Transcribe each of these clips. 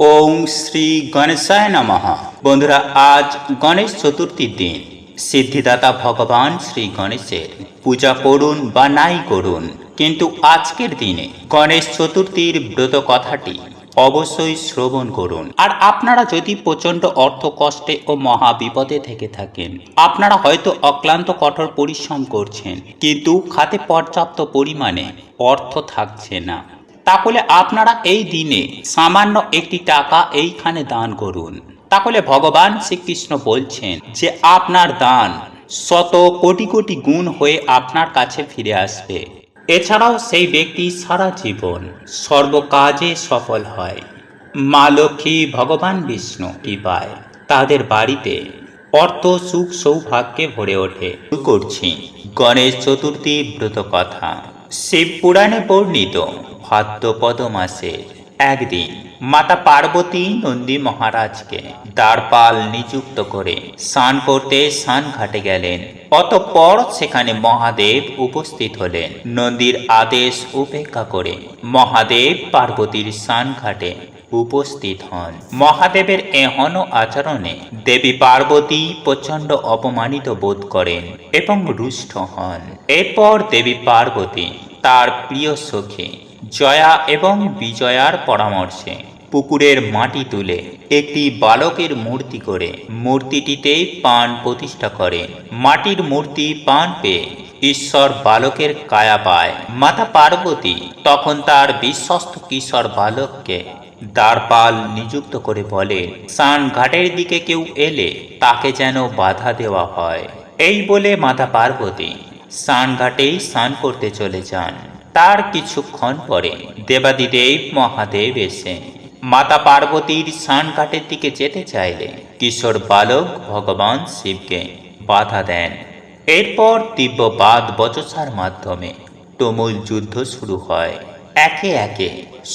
ওং শ্রী গণেশায় নমঃ। বন্ধুরা, আজ গণেশ চতুর্থীর দিন। সিদ্ধিদাতা ভগবান শ্রী গণেশের পূজা করুন বা নাই করুন, কিন্তু আজকের দিনে গণেশ চতুর্থীর ব্রত কথাটি অবশ্যই শ্রবণ করুন। আর আপনারা যদি প্রচণ্ড অর্থ কষ্টে ও মহা বিপদে থেকে থাকেন, আপনারা হয়তো অক্লান্ত কঠোর পরিশ্রম করছেন, কিন্তু খাতে পর্যাপ্ত পরিমাণে অর্থ থাকছে না। তাহলে আপনারা এই দিনে সামান্য একটি টাকা এইখানে দান করুন। তাহলে ভগবান শ্রীকৃষ্ণ বলছেন যে আপনার দান শত কোটি কোটি গুণ হয়ে আপনার কাছে ফিরে আসবে। এছাড়াও সেই ব্যক্তি সারা জীবন সর্বকাজে সফল হয়। মা লক্ষ্মী, ভগবান বিষ্ণু কৃপায় তাদের বাড়িতে অর্থ, সুখ, সৌভাগ্যে ভরে ওঠে। করছি গণেশ চতুর্থী ব্রত কথা শিব পুরাণে বর্ণিত ভাদ্রপদ মাসে একদিন মাতা পার্বতী নন্দী মহারাজকে দ্বারপাল নিযুক্ত করে স্নান করতে স্নান ঘাটে গেলেন। অতঃপর সেখানে মহাদেব উপস্থিত হলেন। নন্দীর আদেশ উপেক্ষা করে মহাদেব পার্বতীর স্নান ঘাটে উপস্থিত হন। মহাদেবের এহন আচরণে দেবী পার্বতী প্রচণ্ড অপমানিত বোধ করেন এবং রুষ্ট হন। এরপর দেবী পার্বতী তার প্রিয় সখী জয়া এবং বিজয়ার পরামর্শে পুকুরের মাটি তুলে একটি বালকের মূর্তি করে মূর্তিটিতে পান প্রতিষ্ঠা করে। মাটির মূর্তি পান পেয়ে ঈশ্বর বালকের কায়া পায়। মাতা পার্বতী তখন তার বিশ্বস্ত কিশোর বালককে দ্বারপাল নিযুক্ত করে বলে, স্নান ঘাটের দিকে কেউ এলে তাকে যেন বাধা দেওয়া হয়। এই বলে মাতা পার্বতী স্নান ঘাটেই স্নান করতে চলে যান। তার কিছুক্ষণ পরে দেবাদিদেব মহাদেব এসে মাতা পার্বতীর স্নান ঘাটের দিকে যেতে চাইলে কিশোর বালক ভগবান শিবকে বাধা দেন। এরপর তীব্র বাদ বচসার মাধ্যমে তুমুল যুদ্ধ শুরু হয়। একে একে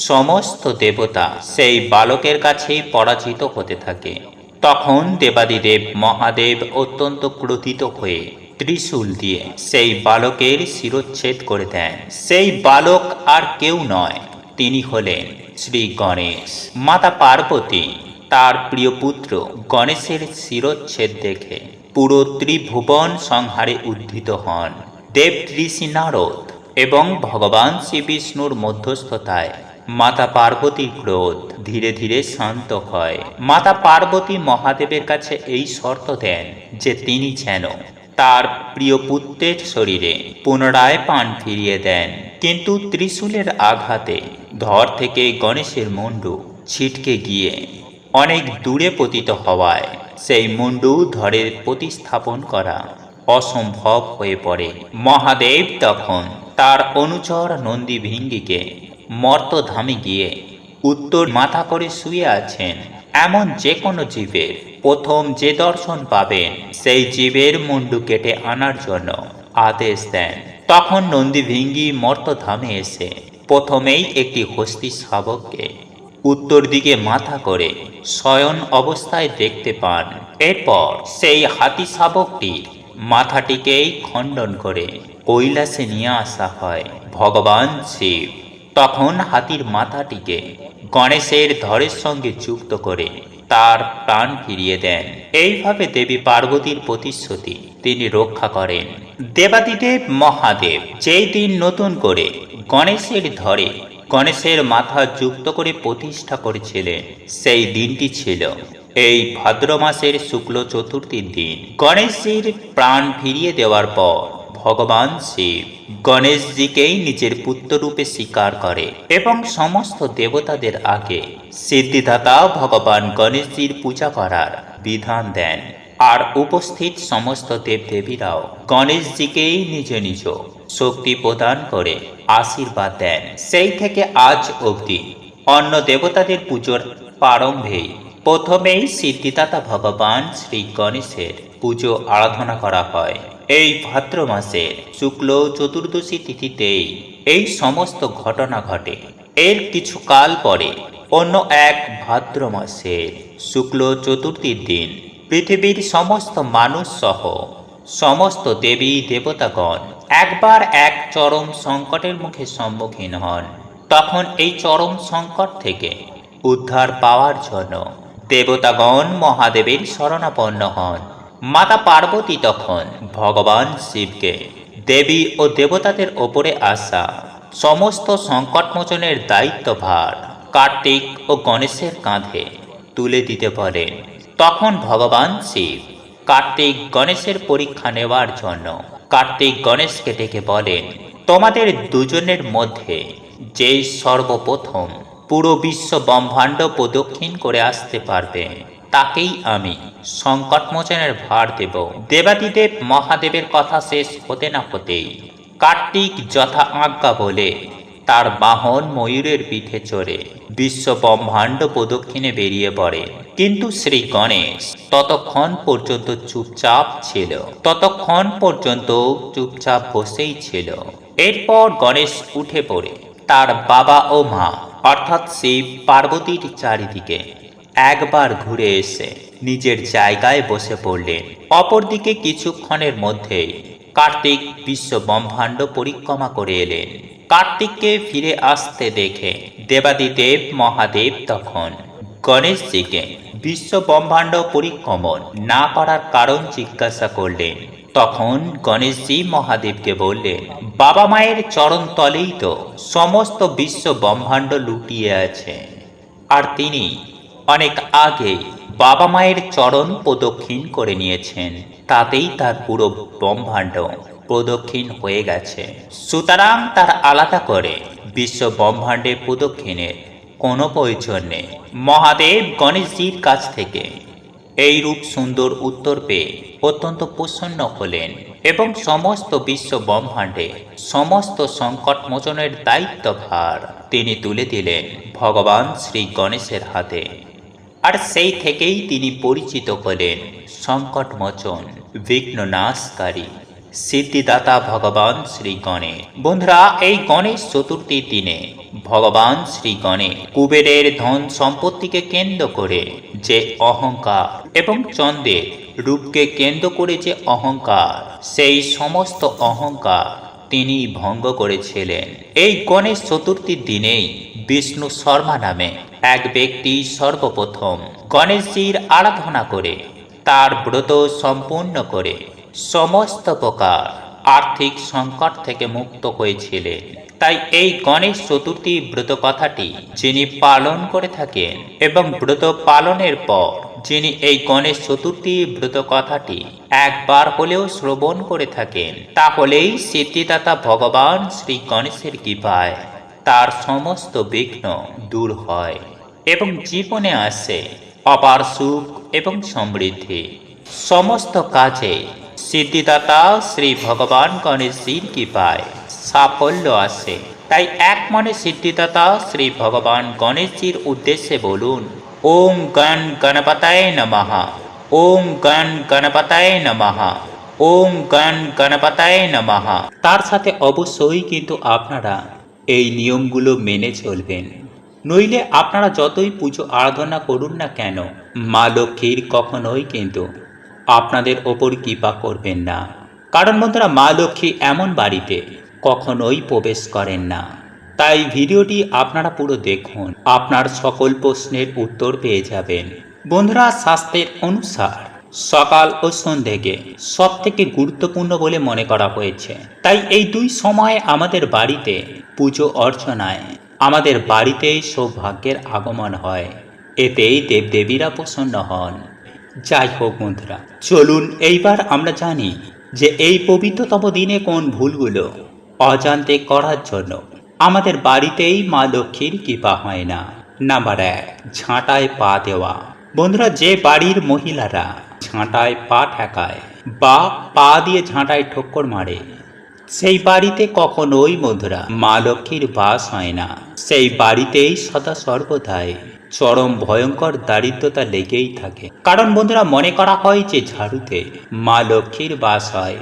সমস্ত দেবতা সেই বালকের কাছেই পরাজিত হতে থাকে। তখন দেবাদিদেব মহাদেব অত্যন্ত ক্রোধিত হয়ে ত্রিশূল দিয়ে সেই বালকের শিরোচ্ছেদ করে দেন। সেই বালক আর কেউ নয়, তিনি হলেন শ্রী গণেশ। মাতা পার্বতী, তার প্রিয় পুত্র, গণেশের শিরোচ্ছেদ দেখে পুরো ত্রিভুবন সংহারে উদ্ধৃত হন। দেব ঋষি নারদ এবং ভগবান শ্রী বিষ্ণুর মধ্যস্থতায় মাতা পার্বতীর ক্রোধ ধীরে ধীরে শান্ত হয়। মাতা পার্বতী মহাদেবের কাছে এই শর্ত দেন যে তিনি যেন তার প্রিয় পুত্রের শরীরে পুনরায় পান ফিরিয়ে দেন। কিন্তু ত্রিশূলের আঘাতে ধর থেকে গণেশের মুন্ডু ছিটকে গিয়ে অনেক দূরে পতিত হওয়ায় সেই মুন্ডু ধরে প্রতিস্থাপন করা অসম্ভব হয়ে পড়ে। মহাদেব তখন তার অনুচর নন্দী ভিঙ্গিকে মর্তধামে গিয়ে উত্তর মাথা করে শুয়ে আছেন। এমন যে কোনো জীবের প্রথম যে দর্শন পাবেন, সেই জীবের মুন্ডু কেটে আনার জন্য আদেশ দেন। তখন নন্দী ভিঙ্গি মর্তধামে এসে প্রথমেই একটি হস্তি শাবককে উত্তর দিকে মাথা করে শয়ন অবস্থায় দেখতে পান। এরপর সেই হাতি শাবকটির মাথাটিকেই খণ্ডন করে কৈলাসে নিয়ে আসা হয়। ভগবান শিব তখন হাতির মাথাটিকে গণেশের ধরের সঙ্গে যুক্ত করে তার প্রাণ ফিরিয়ে দেন। এইভাবে দেবী পার্বতীর প্রতিশ্রুতি তিনি রক্ষা করেন। দেবাদিদেব মহাদেব যেই দিন নতুন করে গণেশের ধরে গণেশের মাথা যুক্ত করে প্রতিষ্ঠা করেছিলেন, সেই দিনটি ছিল এই ভাদ্র মাসের শুক্ল চতুর্থীর দিন। গণেশজির প্রাণ ফিরিয়ে দেওয়ার পর ভগবান শিব গণেশজিকেই নিজের পুত্ররূপে স্বীকার করে এবং সমস্ত দেবতাদের আগে সিদ্ধিদাতা ভগবান গণেশজির পূজা করার বিধান দেন। আর উপস্থিত সমস্ত দেবদেবীরাও গণেশজিকেই নিজ নিজ শক্তি প্রদান করে আশীর্বাদ দেন। সেই থেকে আজ অবধি অন্য দেবতাদের পুজোর প্রারম্ভেই প্রথমেই সিদ্ধিদাতা ভগবান শ্রী গণেশের পুজো আরাধনা করা হয়। এই ভাদ্র মাসের শুক্ল চতুর্দশী তিথিতেই এই সমস্ত ঘটনা ঘটে। এর কিছু কাল পরে অন্য এক ভাদ্র মাসের শুক্ল চতুর্থীর দিন পৃথিবীর সমস্ত মানুষ সহ সমস্ত দেবী দেবতাগণ একবার এক চরম সংকটের মুখে সম্মুখীন হন। তখন এই চরম সংকট থেকে উদ্ধার পাওয়ার জন্য দেবতাগণ মহাদেবের শরণাপন্ন হন। মাতা পার্বতী তখন ভগবান শিবকে দেবী ও দেবতাদের ওপরে আসা সমস্ত সংকটমোচনের দায়িত্বভার কার্তিক ও গণেশের কাঁধে তুলে দিতে বলেন তখন ভগবান শিব কার্তিক গণেশের পরীক্ষা নেওয়ার জন্য কার্তিক গণেশকে ডেকে বলেন, তোমাদের দুজনের মধ্যে যেই সর্বপ্রথম পুরো বিশ্ব ব্রহ্মাণ্ড প্রদক্ষিণ করে আসতে পারবে। তাকেই আমি সংকটমোচনের ভার দেব। দেবাদিদেব মহাদেবের কথা শেষ হতে না হতেই কার্তিক যথা আজ্ঞা বলে তার বাহন ময়ূরের পিঠে চড়ে বিশ্ব ব্রহ্মাণ্ড প্রদক্ষিণে বেরিয়ে পড়ে। কিন্তু শ্রী গণেশ ততক্ষণ পর্যন্ত চুপচাপ ছিল। ততক্ষণ পর্যন্ত চুপচাপ বসেই ছিল। এরপর গণেশ উঠে পড়ে। তার বাবা ও মা অর্থাৎ শিব পার্বতীর চারিদিকে একবার ঘুরে এসে নিজের জায়গায় বসে পড়লেন। অপরদিকে কিছুক্ষণের মধ্যেই কার্তিক বিশ্ব ব্রহ্মাণ্ড পরিক্রমা করে এলেন। কার্তিককে ফিরে আসতে দেখে দেবাদিদেব, মহাদেব তখন গণেশজিকে বিশ্ব ব্রহ্মাণ্ড পরিক্রমণ না করার কারণ জিজ্ঞাসা করলেন। তখন গণেশজি মহাদেবকে বললেন বাবা মায়ের চরণ তলেই তো সমস্ত বিশ্ব ব্রহ্মাণ্ড লুটিয়ে আছে। আর তিনি অনেক আগে বাবা মায়ের চরণ প্রদক্ষিণ করে নিয়েছেন, তাতেই তার পুরো ব্রহ্মাণ্ড প্রদক্ষিণ হয়ে গেছে। সুতরাং তার আলাদা করে বিশ্ব ব্রহ্মাণ্ডে প্রদক্ষিণের কোনো প্রয়োজন নেই। মহাদেব গণেশজির কাছ থেকে এই রূপ সুন্দর উত্তর পেয়ে অত্যন্ত প্রসন্ন হলেন এবং সমস্ত বিশ্ব ব্রহ্মাণ্ডে সমস্ত সংকট মোচনের দায়িত্বভার তিনি তুলে দিলেন ভগবান শ্রী গণেশের হাতে। আর সেই থেকেই তিনি পরিচিত হলেন সংকট মোচন বিঘ্ন নাশকারী সিদ্ধিদাতা ভগবান শ্রী গণেশ। বন্ধুরা, এই গণেশ চতুর্থীর দিনে ভগবান শ্রী গণেশ কুবেরের ধন সম্পত্তিকে কেন্দ্র করে যে অহংকার এবং চন্দ্রের রূপকে কেন্দ্র করে যে অহংকার, সেই সমস্ত অহংকার তিনি ভঙ্গ করেছিলেন। এই গণেশ চতুর্থীর দিনেই বিষ্ণু শর্মা নামে এক ব্যক্তি সর্বপ্রথম গণেশজির আরাধনা করে তার ব্রত সম্পূর্ণ করে সমস্ত প্রকার আর্থিক সংকট থেকে মুক্ত হয়েছিলেন। তাই এই গণেশ চতুর্থী ব্রত কথাটি যিনি পালন করে থাকেন এবং ব্রত পালনের পর যিনি এই গণেশ চতুর্থী ব্রত কথাটি একবার হলেও শ্রবণ করে থাকেন, তাহলেই সিদ্ধিদাতা ভগবান শ্রী গণেশের কৃপায় তার সমস্ত বিঘ্ন দূর হয় এবং জীবনে আসে অপার সুখ এবং সমৃদ্ধি। সমস্ত কাজে সিদ্ধিদাতা শ্রী ভগবান গণেশজির কৃপায় সাফল্য আসে। তাই এক মনে সিদ্ধিদাতা শ্রী ভগবান গণেশজির উদ্দেশ্যে বলুন, ওম গণ গণপতায় নমঃ। ওম গণ গণপতায় নমঃ। ওম গণ গণপতায় নমঃ। তার সাথে অবশ্যই কিন্তু আপনারা এই নিয়মগুলো মেনে চলবেন। নইলে আপনারা যতই পুজো আরাধনা করুন না কেন, মা লক্ষ্মীর কখনোই কিন্তু আপনাদের ওপর কৃপা করবেন না। কারণ বন্ধুরা, মা লক্ষ্মী এমন বাড়িতে কখনোই প্রবেশ করেন না। তাই ভিডিওটি আপনারা পুরো দেখুন, আপনার সকল প্রশ্নের উত্তর পেয়ে যাবেন। বন্ধুরা শাস্ত্রের অনুসার সকাল ও সন্ধ্যেকে সব থেকে গুরুত্বপূর্ণ বলে মনে করা হয়েছে। তাই এই দুই সময়ে আমাদের বাড়িতে পুজো অর্চনায় আমাদের বাড়িতেই সৌভাগ্যের আগমন হয়। এতেই দেবদেবীরা প্রসন্ন হন। যাই হোক বন্ধুরা, চলুন এইবার আমরা জানি যে এই পবিত্রতম দিনে কোন ভুলগুলো অজান্তে করার জন্য আমাদের বাড়িতেই মা লক্ষ্মীর কৃপা হয় না। নাম্বার এক, ঝাঁটায় পা দেওয়া। বন্ধুরা, যে বাড়ির মহিলারা ঝাঁটায় পা ঠেকায় বা পা দিয়ে ঝাঁটায় ঠক্কর মারে, সেই বাড়িতে কখনোই বন্ধুরা মা লক্ষ্মীর বাস হয় না। সেই বাড়িতেই সদা সর্বদাই চরম ভয়ঙ্কর দারিদ্রতা লেগেই থাকে। কারণ বন্ধুরা, মনে করা হয় যে ঝাড়ুতে মা লক্ষ্মীর বাস হয়।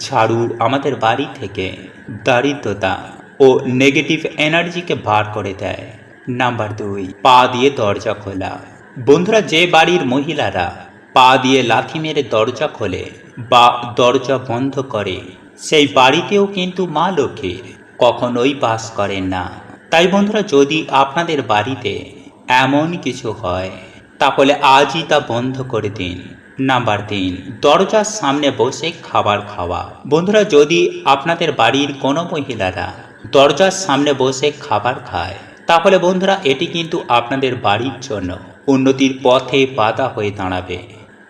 ঝাড়ু আমাদের বাড়ি থেকে দারিদ্রতা ও নেগেটিভ এনার্জিকে বার করে দেয়। নাম্বার দুই, পা দিয়ে দরজা খোলা। বন্ধুরা, যে বাড়ির মহিলারা পা দিয়ে লাথি মেরে দরজা খোলে বা দরজা বন্ধ করে, সেই বাড়িতেও কিন্তু মা লক্ষ্মীর কখনোই বাস করেন না। তাই বন্ধুরা, যদি আপনাদের বাড়িতে এমন কিছু হয়, তাহলে আজই তা বন্ধ করে দিন। নাম্বার তিন, দরজার সামনে বসে খাবার খাওয়া। বন্ধুরা, যদি আপনাদের বাড়ির কোনো মহিলারা দরজার সামনে বসে খাবার খায়, তাহলে বন্ধুরা, এটি কিন্তু আপনাদের বাড়ির জন্য উন্নতির পথে বাধা হয়ে দাঁড়াবে।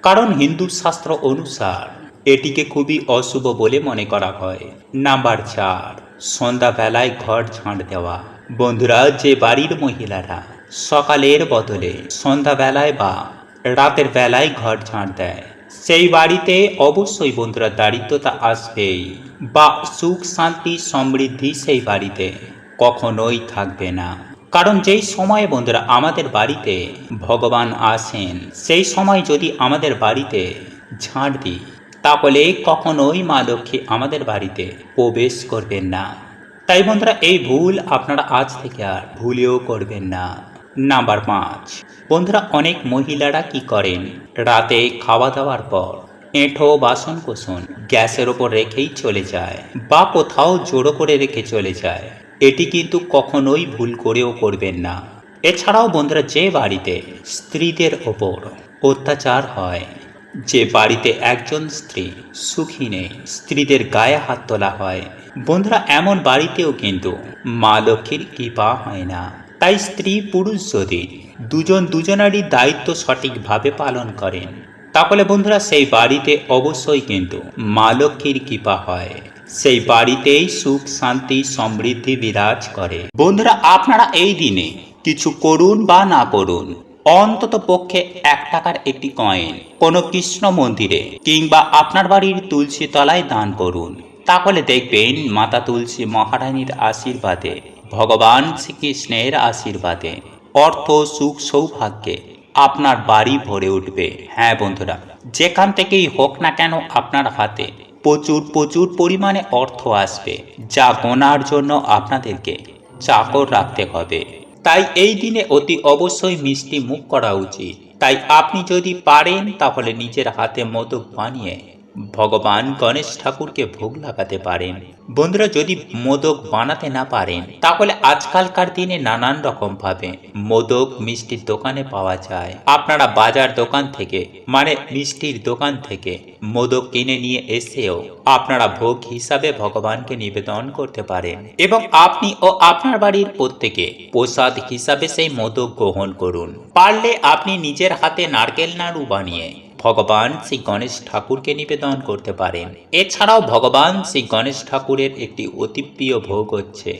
কারণ হিন্দু শাস্ত্র অনুসার এটিকে খুবই অশুভ বলে মনে করা হয়। নাম্বার চার, সন্ধ্যাবেলায় ঘর ঝাঁট দেওয়া। বন্ধুরা, যে বাড়ির মহিলারা সকালের বদলে সন্ধ্যাবেলায় বা রাতের বেলায় ঘর ঝাঁট দেয়। সেই বাড়িতে অবশ্যই বন্ধুরা দারিদ্রতা আসবেই বা সুখ, শান্তি, সমৃদ্ধি সেই বাড়িতে কখনোই থাকবে না। কারণ যেই সময়ে বন্ধুরা আমাদের বাড়িতে ভগবান আসেন, সেই সময় যদি আমাদের বাড়িতে ঝাঁট দিই, তাহলে কখনোই মা লক্ষ্মী আমাদের বাড়িতে প্রবেশ করবেন না। তাই বন্ধুরা, এই ভুল আপনারা আজ থেকে আর ভুলেও করবেন না। নাম্বার পাঁচ। বন্ধুরা, অনেক মহিলারা কি করেন? রাতে খাওয়া দাওয়ার পর এঁঠো বাসন কোসন গ্যাসের ওপর রেখেই চলে যায় বা কোথাও জোড়ো করে রেখে চলে যায়। এটি কিন্তু কখনোই ভুল করেও করবেন না। এছাড়াও বন্ধুরা, যে বাড়িতে স্ত্রীদের ওপর অত্যাচার হয়, যে বাড়িতে একজন স্ত্রী সুখী নেই, স্ত্রীদের গায়ে হাত তোলা হয়, বন্ধুরা, এমন বাড়িতেও কিন্তু মা লক্ষ্মীর কৃপা হয় না। তাই স্ত্রী পুরুষ যদি দুজন দুজনারই দায়িত্ব সঠিকভাবে পালন করেন, তাহলে বন্ধুরা সেই বাড়িতে অবশ্যই কিন্তু মা লক্ষ্মীর কৃপা হয়। সেই বাড়িতেই সুখ, শান্তি, সমৃদ্ধি বিরাজ করে। বন্ধুরা, আপনারা এই দিনে কিছু করুন বা না করুন, অন্তত পক্ষে এক টাকার একটি কয়েন কোনো কৃষ্ণ মন্দিরে কিংবা আপনার বাড়ির তুলসী তলায় দান করুন। তাহলে দেখবেন মাতা তুলসী মহারানীর আশীর্বাদে ভগবান শ্রীকৃষ্ণের আশীর্বাদে। অর্থ, সুখ, সৌভাগ্যে আপনার বাড়ি ভরে উঠবে। হ্যাঁ বন্ধুরা, যেখান থেকেই হোক না কেন আপনার হাতে প্রচুর প্রচুর পরিমাণে অর্থ আসবে, যা গোনার জন্য আপনাদেরকে চাকর রাখতে হবে। তাই এই দিনে অতি অবশ্যই মিষ্টি মুখ করা উচিত। তাই আপনি যদি পারেন, তাহলে নিজের হাতে মোদক বানিয়ে ভগবান গণেশ ঠাকুরকে ভোগ লাগাতে পারেন। বন্ধুরা, যদি মোদক বানাতে না পারেন, তাহলে আজকালকার দিনে নানান রকম ভাবে মোদক মিষ্টির দোকানে পাওয়া যায়। আপনারা বাজার দোকান থেকে মানে মিষ্টির দোকান থেকে মোদক কিনে নিয়ে এসেও আপনারা ভোগ হিসাবে ভগবানকে নিবেদন করতে পারেন। এবং আপনি ও আপনার বাড়ির প্রত্যেকে প্রসাদ হিসাবে সেই মোদক গ্রহণ করুন। পারলে আপনি নিজের হাতে নারকেল নাড়ু বানিয়ে ভগবান শ্রী গণেশ ঠাকুরকে নিবেদন করতে পারেন। এছাড়াও ভগবান শ্রী গণেশ ঠাকুরের একটি অতি প্রিয় ভোগ হচ্ছে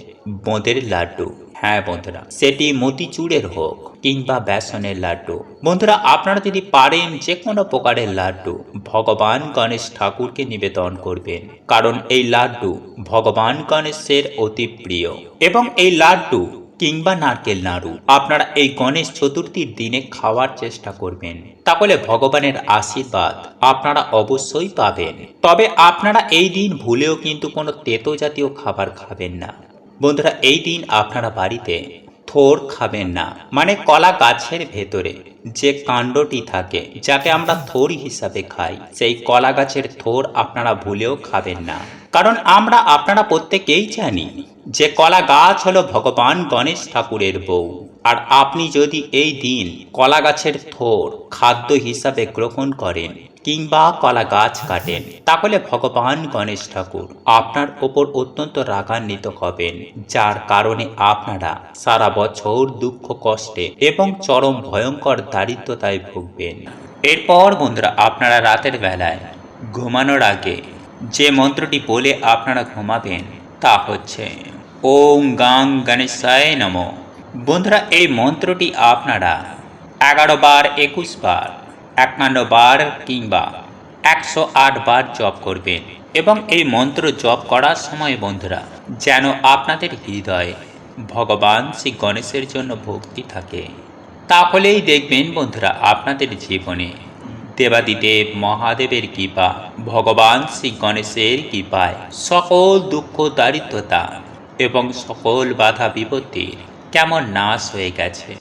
বোঁদের লাড্ডু। হ্যাঁ বন্ধুরা, সেটি মতিচুরের হোক কিংবা বেসনের লাড্ডু। বন্ধুরা, আপনারা যদি পারেন যে কোনো প্রকারের লাড্ডু, ভগবান গণেশ ঠাকুরকে নিবেদন করবেন। কারণ এই লাড্ডু ভগবান গণেশের অতি প্রিয়। এবং এই লাড্ডু কিংবা নারকেল নাড়ু। আপনারা এই গণেশ চতুর্থীর দিনে খাওয়ার চেষ্টা করবেন। তাহলে ভগবানের আশীর্বাদ আপনারা অবশ্যই পাবেন। তবে আপনারা এই দিন ভুলেও কিন্তু কোনো তেতো জাতীয় খাবার খাবেন না। বন্ধুরা, এই দিন আপনারা বাড়িতে থোর খাবেন না। মানে কলা গাছের ভেতরে যে কাণ্ডটি থাকে, যাকে আমরা থোর হিসাবে খাই, সেই কলা গাছের থোর আপনারা ভুলেও খাবেন না। কারণ আমরা, আপনারা প্রত্যেকেই জানি যে কলা গাছ হলো ভগবান গণেশ ঠাকুরের বউ। আর আপনি যদি এই দিন কলা গাছের থোর খাদ্য হিসাবে গ্রহণ করেন কিংবা কলা গাছ কাটেন, তাহলে ভগবান গণেশ ঠাকুর আপনার ওপর অত্যন্ত রাগান্বিত হবেন, যার কারণে আপনারা সারা বছর দুঃখ কষ্টে এবং চরম ভয়ঙ্কর দারিদ্রতায় ভুগবেন। এরপর বন্ধুরা, আপনারা রাতের বেলায় ঘুমানোর আগে যে মন্ত্রটি বলে আপনারা ঘুমাবেন তা হচ্ছে, ওম গাং গণেশায় নম। বন্ধুরা, এই মন্ত্রটি আপনারা এগারো বার, একুশ বার একান্ন বার কিংবা একশো আট বার জপ করবেন এবং এই মন্ত্র জপ করার সময় বন্ধুরা, যেন আপনাদের হৃদয়ে ভগবান শ্রী গণেশের জন্য ভক্তি থাকে। তাহলেই দেখবেন বন্ধুরা, আপনাদের জীবনে দেবাদিদেব মহাদেবের কৃপা, ভগবান শ্রী গণেশের কৃপায় সকল দুঃখ, দারিদ্রতা এবং সকল বাধা বিপত্তির কেমন নাশ হয়ে গেছে।